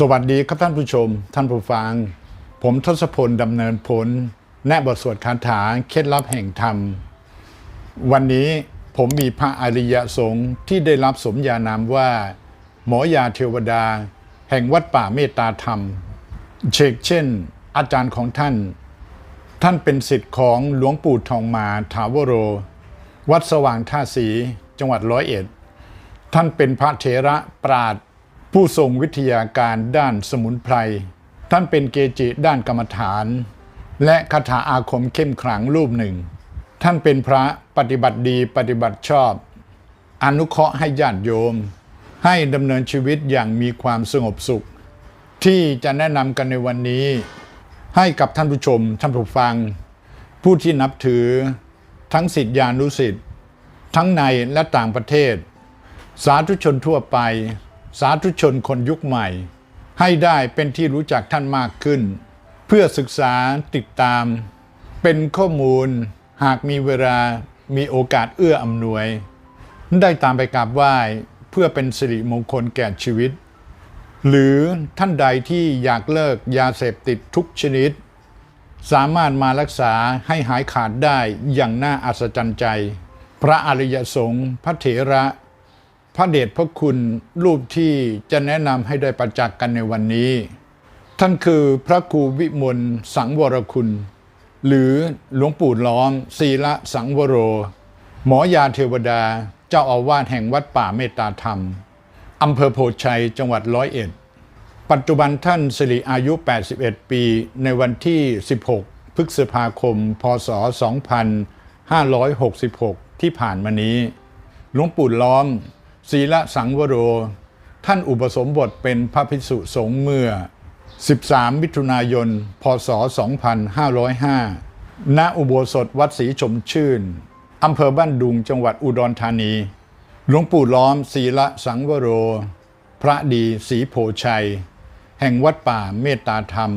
สวัสดีครับท่านผู้ชม ท่านผู้ฟัง ผมทศพลดำเนินผล แนะบทสวดคาถาเคล็ดลับแห่งธรรม วันนี้ผมมีพระอริยสงฆ์ที่ได้รับสมญานามว่า หมอยาเทวดา แห่งวัดป่าเมตตาธรรม เชกเช่น อาจารย์ของท่าน ท่านเป็นสิทธิ์ของหลวงปู่ทองมาถาวโร วัดสว่างท่าสีจังหวัดร้อยเอ็ด ท่านเป็นพระเถระปราด ผู้ทรงวิทยาการด้านสมุนไพร ท่านเป็นเกจิด้านกรรมฐาน และคาถาอาคมเข้มขลังรูปหนึ่ง ท่านเป็นพระปฏิบัติดีปฏิบัติชอบ อนุเคราะห์ให้ญาติโยม ให้ดำเนินชีวิตอย่างมีความสงบสุข ที่จะแนะนำกันในวันนี้ ให้กับท่านผู้ชมท่านผู้ฟัง ผู้ที่นับถือทั้งสิทธิานุสิทธิ์ทั้งในและต่างประเทศ สาธุชนทั่วไป สาธุชนคนยุคใหม่ ให้ได้เป็นที่รู้จักท่านมากขึ้น เพื่อศึกษาติดตาม เป็นข้อมูล หากมีเวลามีโอกาสเอื้ออำนวย ได้ตามไปกราบไหว้เพื่อเป็นสิริมงคลแก่ชีวิต หรือท่านใดที่อยากเลิกยาเสพติดทุกชนิด สามารถมารักษาให้หายขาดได้อย่างน่าอัศจรรย์ใจ พระอริยสงฆ์พระเถระ พระเดชพระคุณรูปที่จะแนะนำให้ได้ประจักษ์กันในวันนี้ ท่านคือพระครูวิมลสังวรคุณ หรือหลวงปู่ล้อมศีละสังวโร หมอยาเทวดาเจ้าอาวาสแห่งวัดป่าเมตตาธรรมอำเภอโพชัยจังหวัดร้อยเอ็ด ปัจจุบันท่านสิริอายุ 81 ปีในวันที่ 16 พฤษภาคม พศ 2566 ที่ผ่านมานี้ หลวงปู่ล้อม ศีละสังวโร ท่านอุปสมบทเป็นพระภิกษุสงฆ์เมื่อ 13 มิถุนายน พศ 2505 ณ อุโบสถวัดศรีชมชื่น อำเภอบ้านดุงจังหวัดอุดรธานี หลวงปู่ล้อมศีละสังวโร พระดีศรีโพชัย แห่งวัดป่าเมตตาธรรม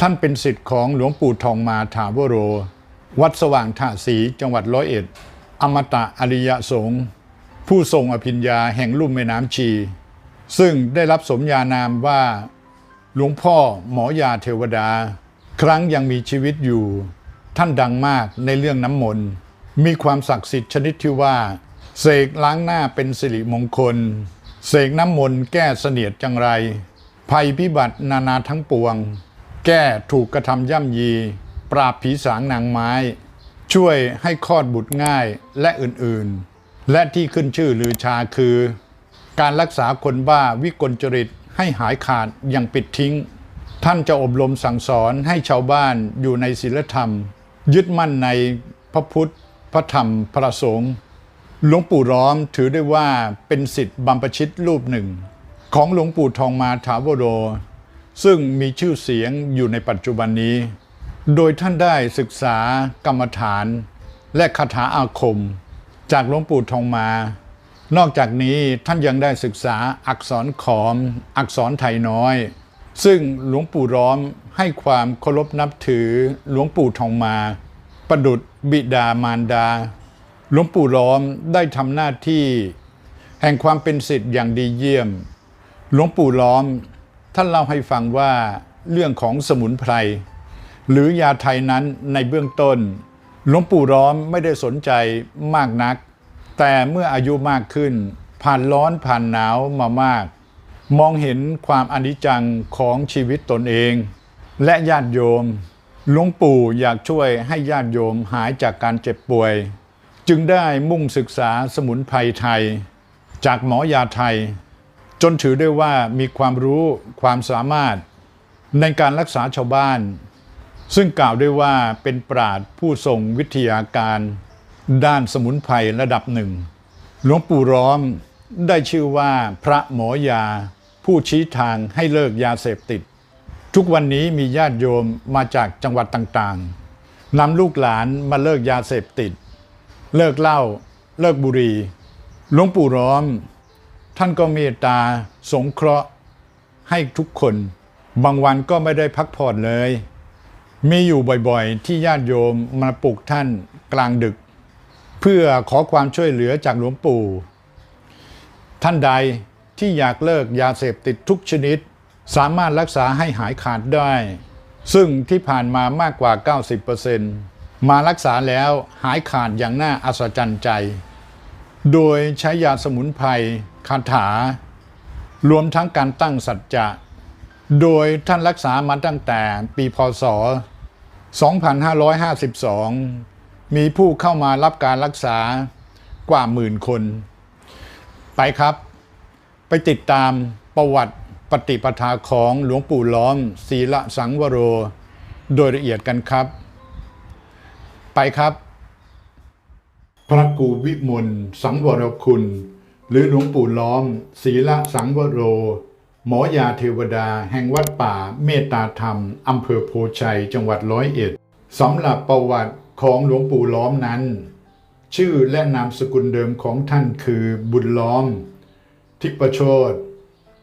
ท่านเป็นสิทธิ์ของหลวงปู่ทองมาถาวโร วัดสว่างท่าสีจังหวัดร้อยเอ็ด อมตะอริยสงฆ์ ผู้ทรงอภิญญาแห่งลุ่มแม่น้ำชี ซึ่งได้รับสมญานามว่า หลวงพ่อหมอยาเทวดา ครั้งยังมีชีวิตอยู่ ท่านดังมากในเรื่องน้ำมนต์ มีความศักดิ์สิทธิ์ชนิดที่ว่า เสกล้างหน้าเป็นสิริมงคล เสกน้ำมนต์แก้เสนียดจังไร ภัยพิบัตินานาทั้งปวง แก้ถูกกระทำย่ำยี ปราบผีสางนางไม้ ช่วยให้คลอดบุตรง่ายและอื่นๆ และที่ขึ้นชื่อลือชาคือ การรักษาคนบ้าวิกลจริตให้หายขาดอย่างปิดทิ้ง ท่านจะอบรมสั่งสอนให้ชาวบ้านอยู่ในศีลธรรม ยึดมั่นในพระพุทธ พระธรรมพระสงฆ์หลวงปู่ร้อมถือได้ว่าเป็นสิทธิ์บัมปชิตรูปหนึ่ง ของหลวงปู่ทองมาถาวโร ซึ่งมีชื่อเสียงอยู่ในปัจจุบันนี้ โดยท่านได้ศึกษากรรมฐานและคาถาอาคม จากหลวงปู่ทองมา นอกจากนี้ท่านยังได้ศึกษาอักษรขอม อักษรไทยน้อย ซึ่งหลวงปู่ร้อมให้ความเคารพนับถือหลวงปู่ทองมา ประดุษบิดามารดา หลวงปู่ล้อมได้ทำหน้าที่ แห่งความเป็นศิษย์อย่างดีเยี่ยม หลวงปู่ล้อม ท่านเล่าให้ฟังว่าเรื่องของสมุนไพรหรือยาไทยนั้นในเบื้องต้น หลวงปู่ล้อมไม่ได้สนใจมากนัก แต่เมื่ออายุมากขึ้น ผ่านร้อนผ่านหนาวมามาก มองเห็นความอนิจจังของชีวิตตนเอง และญาติโยม หลวงปู่อยากช่วยให้ญาติโยมหายจากการเจ็บป่วย จึงได้มุ่งศึกษาสมุนไพรไทย จากหมอยาไทย จนถือได้ว่ามีความรู้ความสามารถในการรักษาชาวบ้าน ซึ่งกล่าวได้ว่าเป็นปราดผู้ทรงวิทยาการด้านสมุนไพรระดับหนึ่ง หลวงปู่ร้อมได้ชื่อว่าพระหมอยา ผู้ชี้ทางให้เลิกยาเสพติด ทุกวันนี้มีญาติโยมมาจากจังหวัดต่างๆนำลูกหลานมาเลิกยาเสพติด เลิกเหล้าเลิกบุหรี่หลวงปู่ร้อม ท่านก็เมตตาสงเคราะห์ให้ทุกคน บางวันก็ไม่ได้พักผ่อนเลย มีอยู่บ่อยๆ ที่ญาติโยมมาปลุกท่านกลางดึก เพื่อขอความช่วยเหลือจากหลวงปู่ ท่านใดที่อยากเลิกยาเสพติดทุกชนิด สามารถรักษาให้หายขาดได้ ซึ่งที่ผ่านมามากกว่า 90%มารักษาแล้วหายขาดอย่างน่าอัศจรรย์ใจ โดยใช้ยาสมุนไพรคาถารวมทั้งการตั้งสัจจะ โดยท่านรักษามาตั้งแต่ปีพศ 2552 มีผู้เข้ามารับการรักษากว่าหมื่นคน ไปครับ ไปติดตามประวัติปฏิปทาของหลวงปู่ล้อมศีละสังวโร โดยละเอียดกันครับ ไปครับ พระกูวิมลสังวรคุณ หรือหลวงปู่ล้อมศีละสังวโร หมอยาเทวดาแห่งวัดป่าเมตตาธรรม อำเภอโพชัย จังหวัดร้อยเอ็ดสำหรับประวัติของหลวงปู่ล้อมนั้น ชื่อและนามสกุลเดิมของท่านคือบุญล้อม ทิปโชต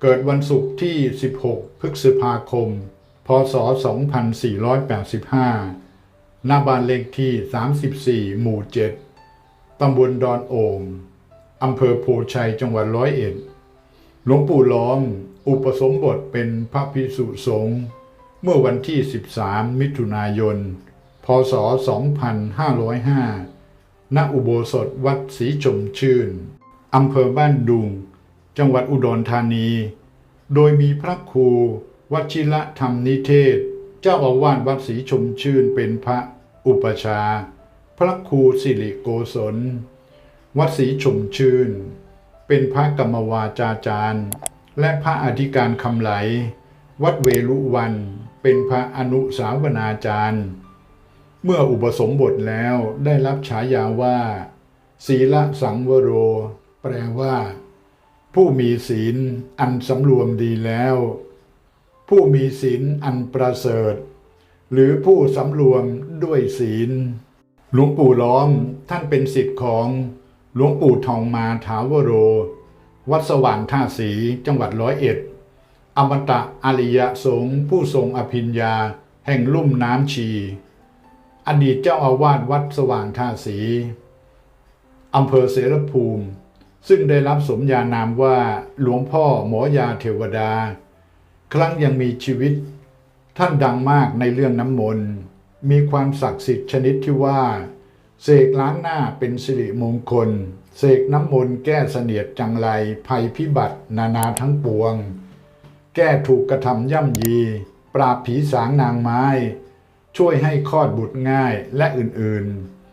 เกิดวันศุกร์ที่ 16 พฤษภาคม พศ 2485 หน้าบ้านเลขที่ 34 หมู่ 7 ตำบลดอนโอ่งอำเภอโพชัย จังหวัดร้อยเอ็ด หลวงปู่ล้อม อุปสมบทเป็นพระภิกษุสงฆ์เมื่อวันที่ 13 มิถุนายน พศ 2505 ณ อุโบสถวัดศรีชมชื่น อำเภอบ้านดุง จังหวัดอุดรธานี โดยมีพระครูวชิระธรรมนิเทศ เจ้าอาวาสวัดศรีชมชื่นเป็นพระอุปชา พระครูสิริโกศล วัดศรีชมชื่น เป็นพระกรรมวาจาจารย์ และพระอธิการคำไหล วัดเวลุวัน เป็นพระอนุสาวนาจารย์ เมื่ออุปสมบทแล้วได้รับฉายาว่า ศีละสังวโร แปลว่า ผู้มีศีลอันสำรวมดีแล้ว ผู้มีศีลอันประเสริฐ หรือผู้สำรวมด้วยศีล หลวงปู่ล้อมท่านเป็นศิษย์ของหลวงปู่ทองมาถาวโร วัดสว่างท่าสีจังหวัดร้อยเอ็ด อมตะอริยสงฆ์ผู้ทรงอภิญญา แห่งลุ่มน้ำชี อดีตเจ้าอาวาสวัดสว่างท่าสีอำเภอเสรภูมิ ซึ่งได้รับสมญานามว่าหลวงพ่อหมอยาเทวดา ครั้งยังมีชีวิต ท่านดังมากในเรื่องน้ำมนต์ มีความศักดิ์สิทธิ์ชนิดที่ว่า เสกล้างหน้าเป็นสิริมงคล เสกน้ำมนต์แก้เสนียดจังไรภัยพิบัตินานาทั้งปวง แก้ถูกกระทำย่ำยี ปราบผีสางนางไม้ ช่วยให้คลอดบุตรง่ายและอื่น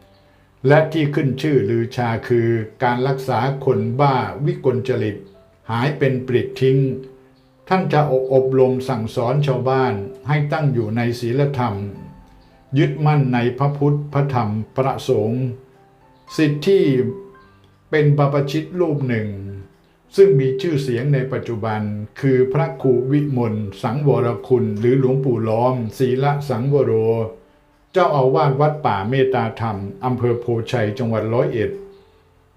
ๆ และที่ขึ้นชื่อลือชาคือการรักษาคนบ้าวิกลจริต หายเป็นปลิดทิ้ง ท่านจะอบอบรมสั่งสอนชาวบ้านให้ตั้งอยู่ในศีลธรรม ยึดมั่นในพระพุทธพระธรรมพระสงฆ์สิทธิที่ เป็นบาปชิตรูปหนึ่ง ซึ่งมีชื่อเสียงในปัจจุบัน คือพระครูวิมลสังวรคุณ หรือหลวงปู่ล้อมศีละสังวโร เจ้าอาวาสวัดป่าเมตตาธรรม อำเภอโพชัยจังหวัดร้อยเอ็ด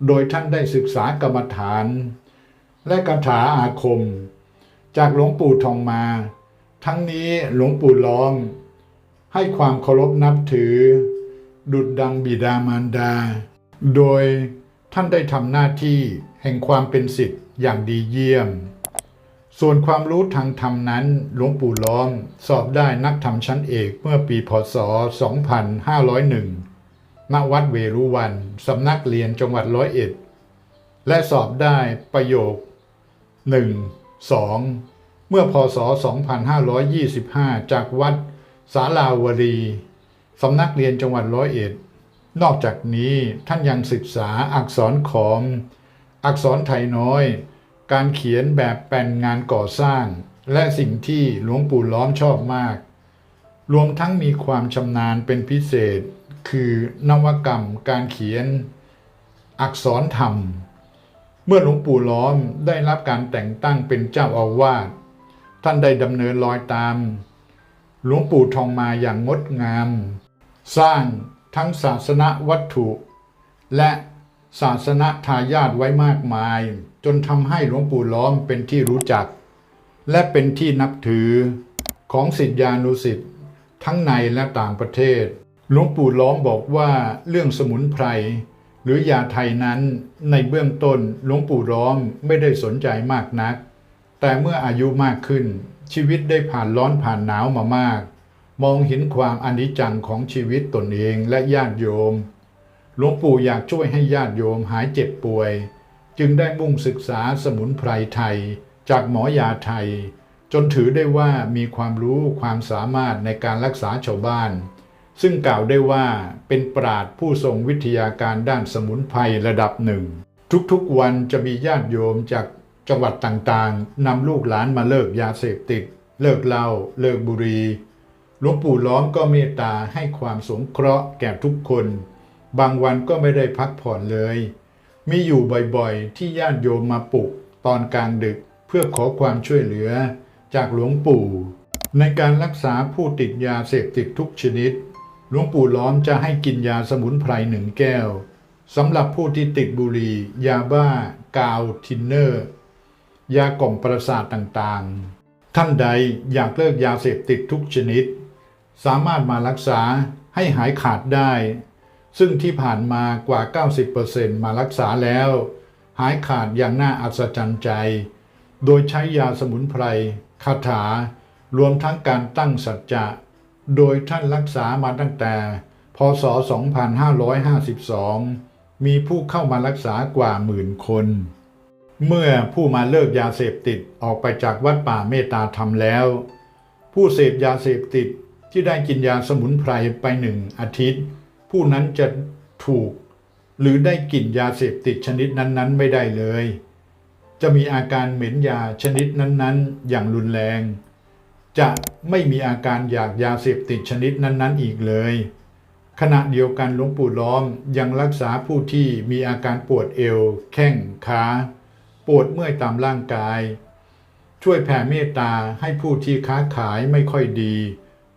โดยท่านได้ศึกษากรรมฐาน และคาถาอาคม จากหลวงปู่ทองมา ทั้งนี้หลวงปู่ล้อม ให้ความเคารพนับถือ ดุดดังบิดามารดา โดย ท่านได้ทำหน้าที่แห่งความเป็นสิทธิ์อย่างดีเยี่ยม ส่วนความรู้ทางธรรมนั้นหลวงปู่ล้อมสอบได้นักธรรมชั้นเอกเมื่อปีพศ 2501ณวัดเวรุวันสำนักเรียนจังหวัดร้อยเอ็ด และสอบได้ประโยค 1 2 เมื่อพศ 2525 จากวัดสาลาวรีสำนักเรียนจังหวัดร้อยเอ็ด นอกจากนี้ท่านยังศึกษาอักษรขอม อักษรไทยน้อย การเขียนแบบแปลนงานก่อสร้าง และสิ่งที่หลวงปู่ล้อมชอบมาก รวมทั้งมีความชำนาญเป็นพิเศษ คือนวกรรมการเขียน อักษรธรรม เมื่อหลวงปู่ล้อมได้รับการแต่งตั้งเป็นเจ้าอาวาสท่านได้ดำเนินรอยตาม หลวงปู่ทองมาอย่างงดงาม สร้าง ทั้งศาสนวัตถุ และศาสนทายาทไว้มากมาย จนทำให้หลวงปู่ล้อมเป็นที่รู้จัก และเป็นที่นับถือของศิษยานุศิษย์ทั้งในและต่างประเทศ หลวงปู่ล้อมบอกว่าเรื่องสมุนไพรหรือยาไทยนั้นในเบื้องต้นหลวงปู่ล้อมไม่ได้สนใจมากนัก แต่เมื่ออายุมากขึ้นชีวิตได้ผ่านร้อนผ่านหนาวมามาก มองเห็นความอนิจจังของชีวิตตนเองและญาติโยม หลวงปู่อยากช่วยให้ญาติโยมหายเจ็บป่วย จึงได้มุ่งศึกษาสมุนไพรไทย จากหมอยาไทย จนถือได้ว่ามีความรู้ความสามารถในการรักษาชาวบ้าน ซึ่งกล่าวได้ว่าเป็นปราดผู้ทรงวิทยาการด้านสมุนไพรระดับหนึ่ง ทุกๆวันจะมีญาติโยมจากจังหวัดต่างๆนำลูกหลานมาเลิกยาเสพติด เลิกเหล้าเลิกบุหรี่ หลวงปู่ล้อมก็เมตตาให้ความสงเคราะห์แก่ทุกคน บางวันก็ไม่ได้พักผ่อนเลย มีอยู่บ่อยๆ ที่ญาติโยมมาปลุกตอนกลางดึกเพื่อขอความช่วยเหลือจากหลวงปู่ ในการรักษาผู้ติดยาเสพติดทุกชนิด หลวงปู่ล้อมจะให้กินยาสมุนไพรหนึ่งแก้วสำหรับผู้ที่ติดบุหรี่ ยาบ้า กาว ทินเนอร์ ยากล่อมประสาทต่างๆ ท่านใดอยากเลิกยาเสพติดทุกชนิด สามารถมารักษาให้หายขาดได้ ซึ่งที่ผ่านมากว่า 90%มารักษาแล้ว หายขาดอย่างน่าอัศจรรย์ใจ โดยใช้ยาสมุนไพรคาถา รวมทั้งการตั้งสัจจะ โดยท่านรักษามาตั้งแต่ พศ 2552 มีผู้เข้ามารักษากว่าหมื่นคน เมื่อผู้มาเลิกยาเสพติดออกไปจากวัดป่าเมตตาธรรมแล้ว ผู้เสพยาเสพติด ที่ได้กินยาสมุนไพรไปหนึ่งอาทิตย์ ผู้นั้นจะถูก หรือได้กลิ่นยาเสพติดชนิดนั้นๆ ไม่ได้เลย จะมีอาการเหม็นยาชนิดนั้นๆ อย่างรุนแรง จะไม่มีอาการอยากยาเสพติดชนิดนั้น ๆ อีกเลย ขณะเดียวกันหลวงปู่ล้อมยังรักษาผู้ที่มีอาการปวดเอว แข้งขาปวดเมื่อยตามร่างกาย ช่วยแผ่เมตตาให้ผู้ที่ค้าขายไม่ค่อยดี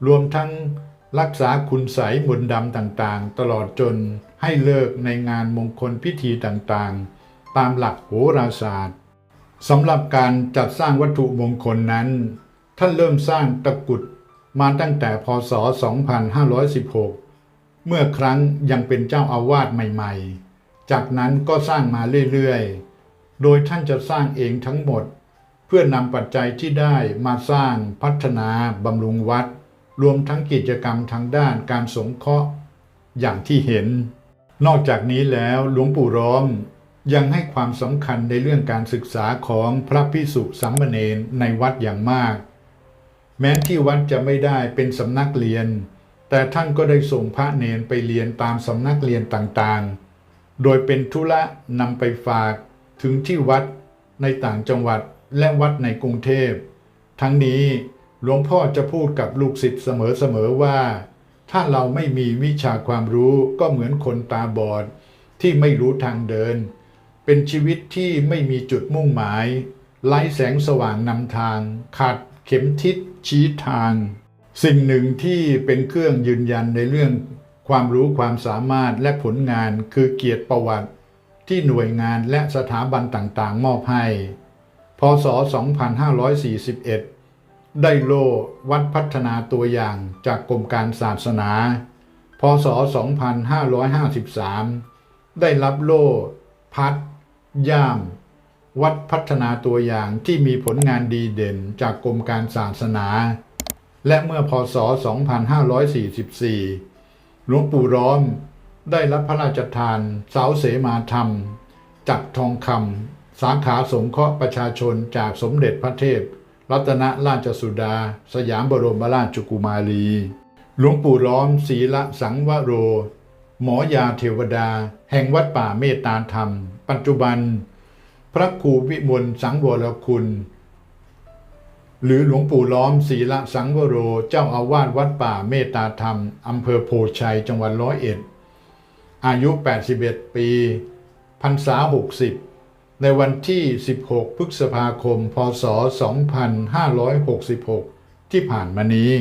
รวมทั้งรักษาคุณใสยมนต์ดำต่างๆ ตลอดจนให้เลิกในงานมงคลพิธีต่างๆ ตามหลักโหราศาสตร์สำหรับการจัดสร้างวัตถุมงคลนั้น ท่านเริ่มสร้างตะกุดมาตั้งแต่พศ 2516 เมื่อครั้งยังเป็นเจ้าอาวาสใหม่ๆ จากนั้นก็สร้างมาเรื่อยๆ โดยท่านจะสร้างเองทั้งหมด เพื่อนำปัจจัยที่ได้มาสร้างพัฒนาบำรุงวัด รวมทั้งกิจกรรมทางด้านการสงเคราะห์อย่างที่เห็น นอกจากนี้แล้วหลวงปู่ร้อมยังให้ความสำคัญในเรื่องการศึกษาของพระพิสุสามเณรในวัดอย่างมาก แม้ที่วัดจะไม่ได้เป็นสำนักเรียน แต่ท่านก็ได้ส่งพระเนนไปเรียนตามสำนักเรียนต่างๆ โดยเป็นธุระนำไปฝากถึงที่วัดในต่างจังหวัดและวัดในกรุงเทพ ทั้งนี้ หลวงพ่อจะพูดกับลูกศิษย์เสมอๆว่า ถ้าเราไม่มีวิชาความรู้ก็เหมือนคนตาบอด ที่ไม่รู้ทางเดิน เป็นชีวิตที่ไม่มีจุดมุ่งหมายไร้แสงสว่างนำทางขาดเข็มทิศชี้ทาง สิ่งหนึ่งที่เป็นเครื่องยืนยันในเรื่องความรู้ความสามารถและผลงานคือเกียรติประวัติ ที่หน่วยงานและสถาบันต่างๆ มอบให้ พศ 2541 ได้โล่วัดพัฒนาตัวอย่างจากกรมการศาสนา พศ 2553 ได้รับโล่พัด ย่าม วัดพัฒนาตัวอย่างที่มีผลงานดีเด่นจากกรมการศาสนา และเมื่อพศ 2544 หลวงปู่ร้อมได้รับพระราชทานเสาเสมาธรรมจากทองคำสาขาสงเคราะห์ประชาชนจากสมเด็จพระเทพ รัตนราชสุดา สยามบรมราชกุมารี หลวงปู่ล้อมศีละสังวโร หมอยาเทวดา แห่งวัดป่าเมตตาธรรม ปัจจุบัน พระครูวิมลสังวรคุณ หรือหลวงปู่ล้อมศีละสังวโร เจ้าอาวาสวัดป่าเมตตาธรรม อำเภอโพชัย จังหวัดร้อยเอ็ด อายุ 81 ปีพรรษา 60 ในวันที่ 16 พฤษภาคม พศ 2566 ที่ผ่านมานี้